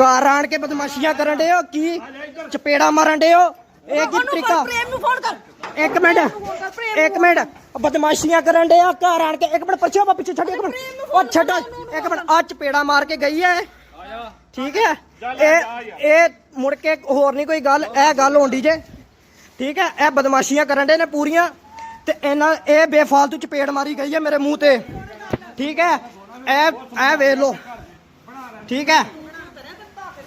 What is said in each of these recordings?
ਘਰ ਆਣ ਕੇ ਬਦਮਾਸ਼ੀਆਂ ਕਰਨ ਦੇ ਹੋ? ਕੀ ਚਪੇੜਾ ਮਾਰਨ ਦੇ ਹੋ? ਇਹ ਕੀ ਤਰੀਕਾ? ਪ੍ਰੇਮ ਨੂੰ ਫੋਨ ਕਰ। ਇੱਕ ਮਿੰਟ ਇੱਕ ਮਿੰਟ। ਬਦਮਾਸ਼ੀਆਂ ਕਰਨ ਦੇ ਆ ਘਰ ਆਣ ਕੇ ਇੱਕ ਮਿੰਟ ਪਿੱਛੇ ਵਾ ਪਿੱਛੇ ਛੱਡ ਇੱਕ ਮਿੰਟ। ਉਹ ਛੱਡ ਇੱਕ ਮਿੰਟ। ਆ ਚਪੇੜਾ ਮਾਰ ਕੇ ਗਈ ਹੈ ਠੀਕ ਹੈ ਇਹ ਇਹ ਮੁੜ ਕੇ ਹੋਰ ਨਹੀਂ ਕੋਈ ਗੱਲ ਇਹ ਗੱਲ ਹੋਣੀ ਜੇ। ਠੀਕ ਹੈ ਇਹ ਬਦਮਾਸ਼ੀਆਂ ਕਰਨ ਦੇ ਨੇ ਪੂਰੀਆਂ। ਤੇ ਇਹਨਾਂ ਇਹ ਬੇਫਾਲਤੂ ਚਪੇੜ ਮਾਰੀ ਗਈ ਹੈ ਮੇਰੇ ਮੂੰਹ ਤੇ। ਠੀਕ ਹੈ ਇਹ ਇਹ ਵੇਖ ਲਓ। ਠੀਕ ਹੈ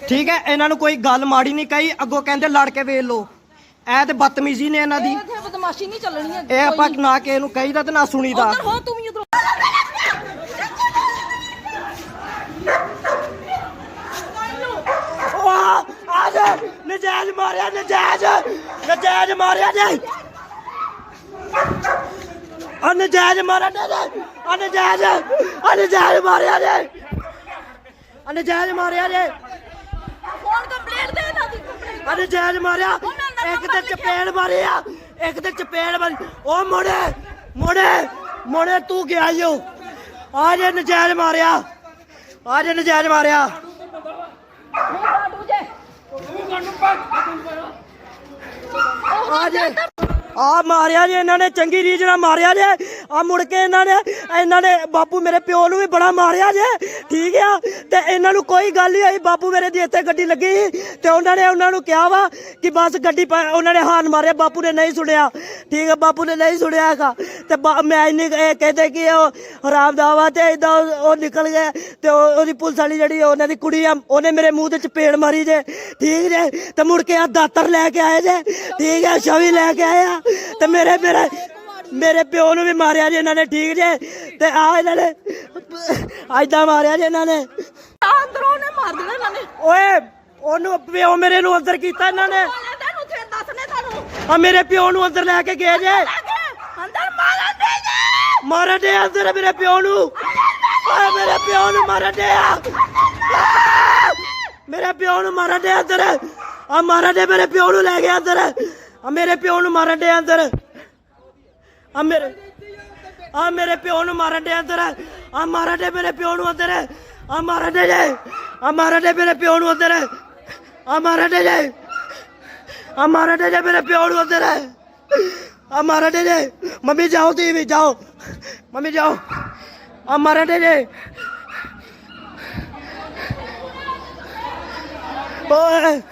ਠੀਕ ਹੈ ਇਹਨਾਂ ਨੂੰ ਕੋਈ ਗੱਲ ਮਾੜੀ ਨਹੀਂ ਕਹੀ ਅੱਗੋਂ ਕਹਿੰਦੇ ਲੜ ਕੇ ਵੇਖ ਲਓ। ਇਹ ਤੇ ਬਦਤਮੀਜ਼ੀ ਨੇ ਇਹਨਾਂ ਦੀ। ਇੱਥੇ ਬਦਮਾਸ਼ੀ ਨਹੀਂ ਚੱਲਣੀ ਹੈ ਇਹ ਆਪਾਂ ਨਾ ਕਿਸੇ ਨੂੰ ਕਹੀਦਾ ਤੇ ਨਾ ਸੁਣੀਦਾ। ਉਧਰ ਹੋ ਤੂੰ ਵੀ ਉਧਰ। ਵਾਹ ਆ ਜਾ। ਨਜਾਇਜ਼ ਮਾਰਿਆ ਨਜਾਇਜ਼। ਨਜਾਇਜ਼ ਮਾਰਿਆ ਜੇ ਆ ਨਜਾਇਜ਼ ਮਾਰਿਆ ਮਾਰਿਆ ਜੇ ਆ ਨਜਾਇਜ਼ ਮਾਰਿਆ ਜੇ ਫੋਨ ਕੰਪਲੀਟ ਦੇ ਨਾ ਦੀ ਕੰਪਲੀਟ ਆ ਨਜਾਇਜ਼ ਮਾਰਿਆ ਇੱਕ ਤੇ ਚਪੇੜ ਮਾਰਿਆ। ਇੱਕ ਤੇ ਚਪੇੜ ਮਾਰੀ। ਉਹ ਮੋੜੇ ਮੋੜੇ ਮੋੜੇ ਤੂੰ ਗਿਆ ਈਓ ਆ ਜੇ ਨਜਾਇਜ਼ ਮਾਰਿਆ। ਆ ਜੇ ਨਜਾਇਜ਼ ਮਾਰਿਆ। ਆ ਜੇ। ਆ ਮਾਰਿਆ ਜੇ, ਇਹਨਾਂ ਨੇ ਚੰਗੀ ਰੀਝ ਨਾਲ ਮਾਰਿਆ ਜੇ। ਆ ਮੁੜ ਕੇ ਇਹਨਾਂ ਨੇ ਇਹਨਾਂ ਨੇ ਬਾਪੂ ਮੇਰੇ ਪਿਓ ਨੂੰ ਵੀ ਬੜਾ ਮਾਰਿਆ ਜੇ। ਠੀਕ ਆ? ਤੇ ਇਹਨਾਂ ਨੂੰ ਕੋਈ ਗੱਲ ਨਹੀਂ ਹੋਈ। ਬਾਪੂ ਮੇਰੇ ਦੀ ਇੱਥੇ ਗੱਡੀ ਲੱਗੀ ਸੀ ਤੇ ਉਹਨਾਂ ਨੇ ਉਹਨਾਂ ਨੂੰ ਕਿਹਾ ਵਾ ਕਿ ਬਸ ਗੱਡੀ ਪਾ- ਉਹਨਾਂ ਨੇ ਹਾਨ ਮਾਰਿਆ, ਬਾਪੂ ਨੇ ਨਹੀਂ ਸੁਣਿਆ। ਠੀਕ ਆ? ਬਾਪੂ ਨੇ ਨਹੀਂ ਸੁਣਿਆ ਹੈਗਾ। ਤੇ ਬਾ- ਮੈਂ ਇੰਨੀ ਇਹ ਕਹਿੰਦੇ ਕਿ ਉਹ ਹਰਾਮ ਵਾ ਤੇ ਇਦਾਂ ਉਹ ਨਿਕਲ ਗਏ ਤੇ ਉਹ- ਉਹਦੀ ਪੁਲਿਸ ਵਾਲੀ ਜਿਹੜੀ ਉਹਨਾਂ ਦੀ ਕੁੜੀ ਆ, ਉਹਨੇ ਮੇਰੇ ਮੂੰਹ ਤੇ ਚਪੇੜ ਮਾਰੀ ਜੇ। ਠੀਕ ਜੇ? ਤੇ ਮੁੜ ਕੇ ਆ ਦਾਤਰ ਲੈ ਕੇ ਆਏ ਜੇ। ਠੀਕ ਆ? ਛਵੀ ਲੈ ਕੇ ਆਏ ਆ। ਤੇ ਮੇਰੇ ਮੇਰੇ ਮੇਰੇ ਪਿਓ ਨੂੰ ਵੀ ਮਾਰਿਆ ਜੇ ਇਹਨਾਂ ਨੇ ਠੀਕ ਜੇ? ਤੇ ਆ ਇਹਨਾਂ ਨੇ ਐਦਾਂ ਮਾਰਿਆ ਜੇ ਇਹਨਾਂ ਨੇ। ਅੰਦਰੋਂ ਨੇ ਮਾਰ ਦੇਣਾ ਇਹਨਾਂ ਨੇ। ਓਏ ਉਹਨੂੰ ਪਿਓ ਮੇਰੇ ਨੂੰ ਅੰਦਰ ਕੀਤਾ ਇਹਨਾਂ ਨੇ। ਤੈਨੂੰ ਉੱਥੇ ਦੱਸਨੇ ਤੁਹਾਨੂੰ। ਆ ਮੇਰੇ ਪਿਓ ਨੂੰ ਅੰਦਰ ਲੈ ਕੇ ਗਏ ਜੇ। ਅੰਦਰ ਮਾਰਨ ਦੇ ਦੇ ਮਾਰਨ ਦੇ ਅੰਦਰ ਮੇਰੇ ਪਿਓ ਨੂੰ। ਓਏ ਮੇਰੇ ਪਿਓ ਨੂੰ ਮਾਰਨ ਦੇ ਆ। ਮੇਰੇ ਪਿਓ ਨੂੰ ਮਾਰਨ ਦੇ ਅੰਦਰ। ਆ ਮਾਰਨ ਦੇ ਮੇਰੇ ਪਿਓ ਨੂੰ ਲੈ ਗਿਆ ਅੰਦਰ। ਆ ਮੇਰੇ ਪਿਓ ਨੂੰ ਮਾਰਨ ਦੇ ਅੰਦਰ। ਆ ਮੇਰੇ ਆ ਮੇਰੇ ਪਿਓ ਨੂੰ ਮਾਰਨ ਦੇ ਅੰਦਰ। ਆ ਮਾਰਨ ਦੇ ਮੇਰੇ ਪਿਓ ਨੂੰ ਅੰਦਰ। ਆ ਮਾਰਨ ਦੇ ਜੇ। ਆ ਮਾਰਨ ਦੇ ਮੇਰੇ ਪਿਓ ਨੂੰ ਅੰਦਰ। ਆ ਮਾਰਨ ਦੇ ਜੇ। ਆ ਮਾਰਨ ਦੇ ਜੇ ਮੇਰੇ ਪਿਓ ਨੂੰ ਅੰਦਰ। ਆ ਮਾਰਨ ਦੇ ਜੇ। ਮੰਮੀ ਜਾਓ ਤੁਸੀਂ ਵੀ ਜਾਓ। ਮੰਮੀ ਜਾਓ। ਆ ਮਾਰਨ ਦੇ ਜੇ। ਓਏ।